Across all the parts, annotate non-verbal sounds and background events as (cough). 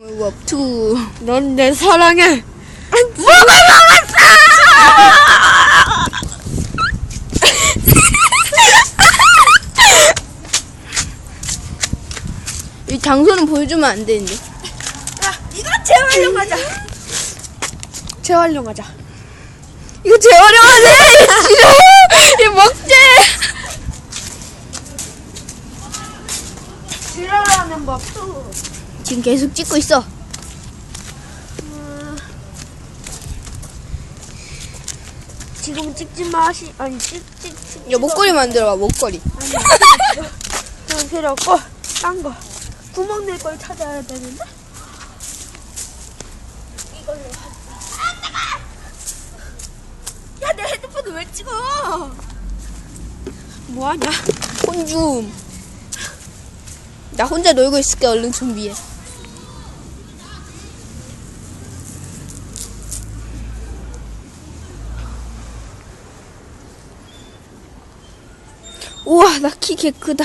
웹투 넌 내 사랑에 뭐가 이 장소는 보여주면 안 되는데. 이거 재활용하자 재활용하자 이거 재활용하네! 이 먹재! 지랄하는 법도 지금 계속 찍고 있어. 지금 찍지 마시 아니 찍찍 찍. 야, 목걸이 만들어 봐, 목걸이. 그건 필요 없고 딴 거 구멍 낼 걸 찾아야 되는데 이걸로 야내 핸드폰을 왜 찍어 뭐하냐 혼줌. 나 혼자 놀고 있을게, 얼른 준비해. 우와, 나 키 개 크다.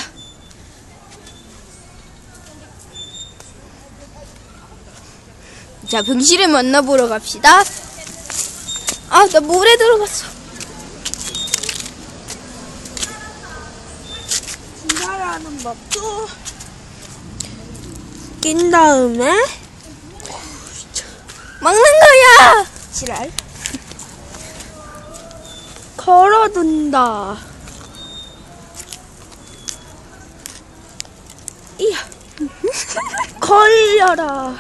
자, 병실에 만나보러 갑시다. 아, 나 물에 들어갔어. 지랄하는 법도 낀 다음에 막는 거야! 지랄 (laughs) 걸어둔다 이야. 걸려라.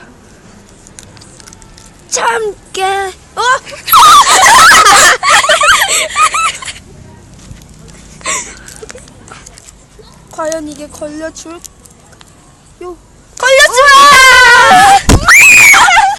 참깨. 어? (laughs) 과연 이게 걸려줄? 요